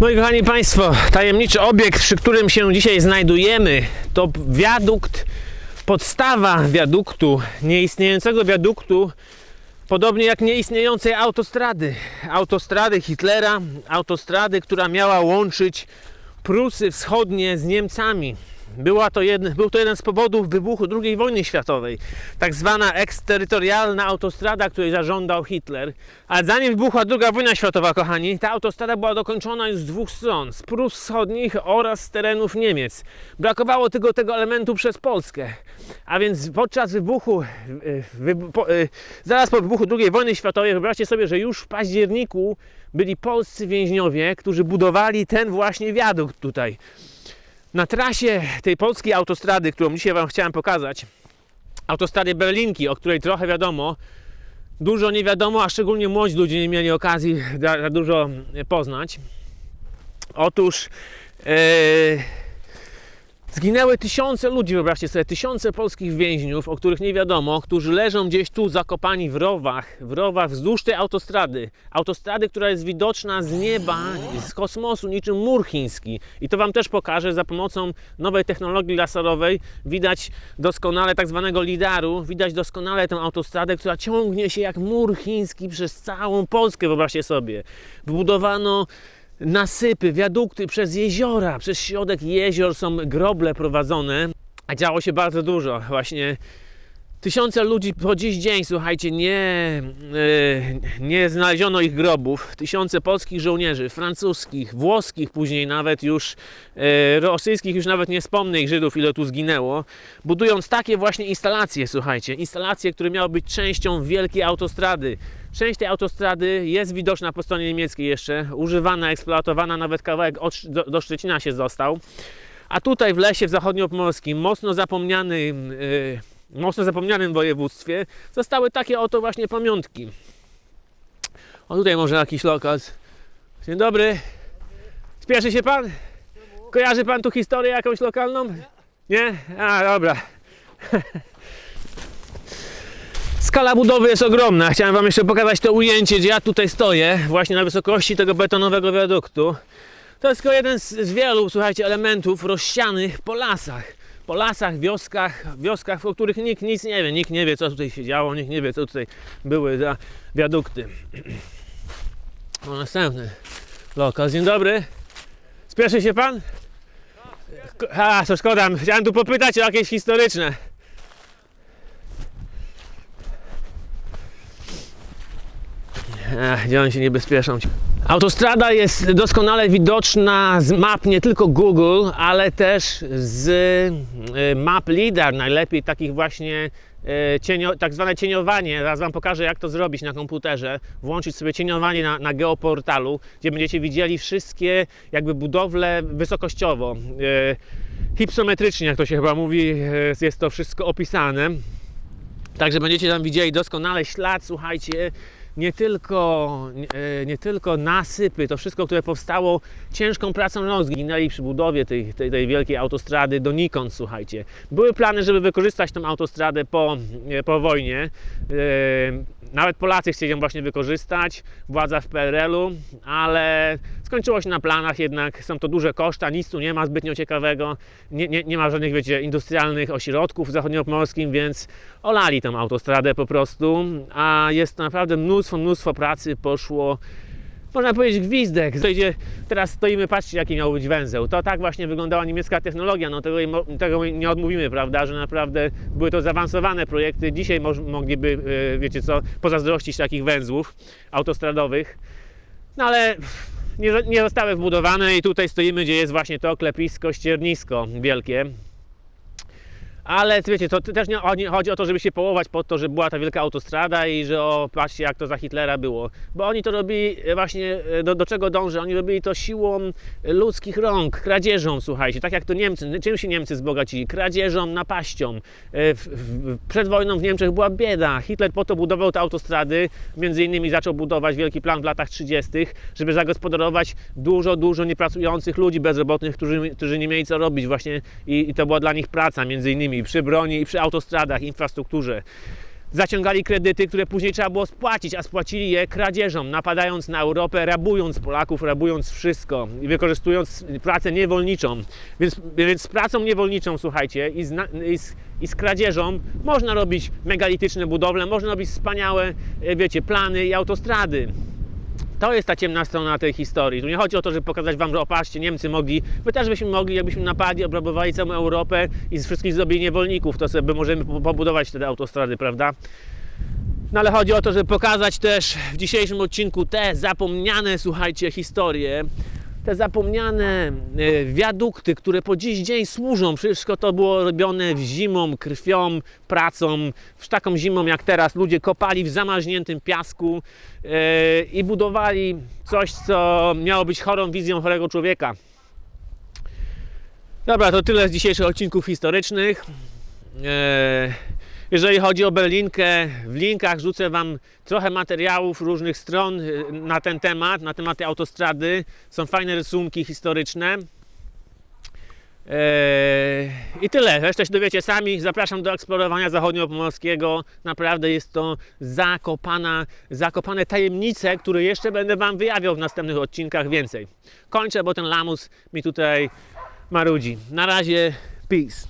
Moi kochani Państwo, tajemniczy obiekt, przy którym się dzisiaj znajdujemy, to wiadukt, podstawa wiaduktu, nieistniejącego wiaduktu, podobnie jak nieistniejącej autostrady. Autostrady Hitlera, autostrady, która miała łączyć Prusy Wschodnie z Niemcami. Była to jeden, był to jeden z powodów wybuchu II wojny światowej. Tak zwana eksterytorialna autostrada, której zażądał Hitler. Ale zanim wybuchła II wojna światowa, kochani, ta autostrada była dokończona już z dwóch stron. Z Prus Wschodnich oraz z terenów Niemiec. Brakowało tylko tego elementu przez Polskę. A więc podczas wybuchu, wybu- po, y, zaraz po wybuchu II wojny światowej, wyobraźcie sobie, że już w październiku byli polscy więźniowie, którzy budowali ten właśnie wiadukt tutaj. Na trasie tej polskiej autostrady, którą dzisiaj Wam chciałem pokazać, autostrady Berlinki, o której trochę wiadomo, dużo nie wiadomo, a szczególnie młodzi ludzie nie mieli okazji za, dużo poznać. Otóż e, zginęły tysiące ludzi, wyobraźcie sobie, tysiące polskich więźniów, o których nie wiadomo, którzy leżą gdzieś tu zakopani w rowach, w rowach wzdłuż tej autostrady. Autostrady, która jest widoczna z nieba, z kosmosu, niczym mur chiński. I to Wam też pokażę za pomocą nowej technologii laserowej. Widać doskonale tak zwanego lidaru, widać doskonale tę autostradę, która ciągnie się jak mur chiński przez całą Polskę, wyobraźcie sobie. Wybudowano nasypy, wiadukty przez jeziora, przez środek jezior są groble prowadzone, a działo się bardzo dużo. Właśnie tysiące ludzi po dziś dzień, słuchajcie, nie, e, nie znaleziono ich grobów. Tysiące polskich żołnierzy, francuskich, włoskich, później nawet już e, rosyjskich, już nawet nie wspomnę ich Żydów, ile tu zginęło, budując takie właśnie instalacje, słuchajcie, instalacje, które miały być częścią wielkiej autostrady. Część tej autostrady jest widoczna po stronie niemieckiej jeszcze, używana, eksploatowana, nawet kawałek od, do, do Szczecina się został. A tutaj w lesie w zachodniopomorskim, mocno zapomnianym, yy, mocno zapomnianym województwie, zostały takie oto właśnie pamiątki. O tutaj może jakiś lokal. Dzień dobry. Spieszy się pan? Kojarzy pan tu historię jakąś lokalną? Nie? A, dobra. Skala budowy jest ogromna. Chciałem Wam jeszcze pokazać to ujęcie, gdzie ja tutaj stoję, właśnie na wysokości tego betonowego wiaduktu. To jest tylko jeden z, wielu, słuchajcie, elementów rozsianych po lasach. Po lasach, wioskach, wioskach, o których nikt nic nie wie. Nikt nie wie, co tutaj się działo, nikt nie wie, co tutaj były za wiadukty. O, następny lokal. Dzień dobry. Spieszy się pan? A, to szkoda. Chciałem tu popytać o jakieś historyczne. Ech, gdzie oni się nie. Autostrada jest doskonale widoczna z map nie tylko Google, ale też z y, map LIDAR, najlepiej takich właśnie y, cienio, tak zwane cieniowanie. Zaraz Wam pokażę, jak to zrobić na komputerze. Włączyć sobie cieniowanie na, na geoportalu, gdzie będziecie widzieli wszystkie jakby budowle wysokościowo. Y, hipsometrycznie, jak to się chyba mówi, jest to wszystko opisane. Także będziecie tam widzieli doskonale ślad, słuchajcie, nie tylko, e, nie tylko nasypy, to wszystko, które powstało ciężką pracą rąk, zginęli przy budowie tej, tej, tej wielkiej autostrady donikąd, słuchajcie. Były plany, żeby wykorzystać tą autostradę po, e, po wojnie. Nawet Polacy chcieli ją właśnie wykorzystać, władza w PRL-u, ale skończyło się na planach, jednak są to duże koszta, nic tu nie ma zbytnio ciekawego, nie, nie, nie ma żadnych, wiecie, industrialnych ośrodków w zachodniopomorskim, więc olali tą autostradę po prostu, a jest naprawdę mnóstwo, mnóstwo pracy poszło można powiedzieć gwizdek. Gdzie teraz stoimy, patrzcie jaki miał być węzeł. To tak właśnie wyglądała niemiecka technologia, no tego, tego nie odmówimy, prawda, że naprawdę były to zaawansowane projekty. Dzisiaj mogliby, e, wiecie co, pozazdrościć takich węzłów autostradowych. No ale nie, nie zostały wbudowane i tutaj stoimy, gdzie jest właśnie to klepisko, ściernisko wielkie. Ale wiecie, to też nie chodzi, o to, żeby się połować pod to, że była ta wielka autostrada i że o, patrzcie jak to za Hitlera było. Bo oni to robili e, właśnie, e, do, do czego dążę? Oni robili to siłą ludzkich rąk, kradzieżą, słuchajcie. Tak jak to Niemcy, czym się Niemcy wzbogacili? Kradzieżą, napaścią. E, W, w, przed wojną w Niemczech była bieda. Hitler po to budował te autostrady, między innymi zaczął budować wielki plan w latach 30., żeby zagospodarować dużo, dużo niepracujących ludzi bezrobotnych, którzy, którzy nie mieli co robić właśnie i, i to była dla nich praca, między innymi przy broni przy autostradach, infrastrukturze. zaciągali kredyty, które później trzeba było spłacić, a spłacili je kradzieżą, napadając na Europę, rabując Polaków, rabując wszystko i wykorzystując pracę niewolniczą. Więc, więc z pracą niewolniczą, słuchajcie, i z, i, z, i z kradzieżą można robić megalityczne budowle, można robić wspaniałe, e, wiecie, plany i autostrady. To jest ta ciemna strona tej historii. Tu nie chodzi o to, żeby pokazać wam, że opatrzcie, Niemcy mogli, my też byśmy mogli, jakbyśmy napadli, obrabowali całą Europę i z wszystkich zrobili niewolników, to sobie możemy po- pobudować wtedy autostrady, prawda? No ale chodzi o to, żeby pokazać też w dzisiejszym odcinku te zapomniane, słuchajcie, historie, te zapomniane e, wiadukty, które po dziś dzień służą. Wszystko to było robione zimą, krwią, pracą. W taką zimą jak teraz ludzie kopali w zamarzniętym piasku e, i budowali coś, co miało być chorą wizją chorego człowieka. Dobra, to tyle z dzisiejszych odcinków historycznych. E, Jeżeli chodzi o Berlinkę, w linkach rzucę Wam trochę materiałów różnych stron e, na ten temat, na temat tej autostrady. Są fajne rysunki historyczne. Eee, I tyle. Resztę się dowiecie sami. Zapraszam do eksplorowania zachodniopomorskiego. Naprawdę jest to zakopana, zakopane tajemnice, które jeszcze będę Wam wyjawiał w następnych odcinkach więcej. Kończę, bo ten lamus mi tutaj marudzi. Na razie, peace.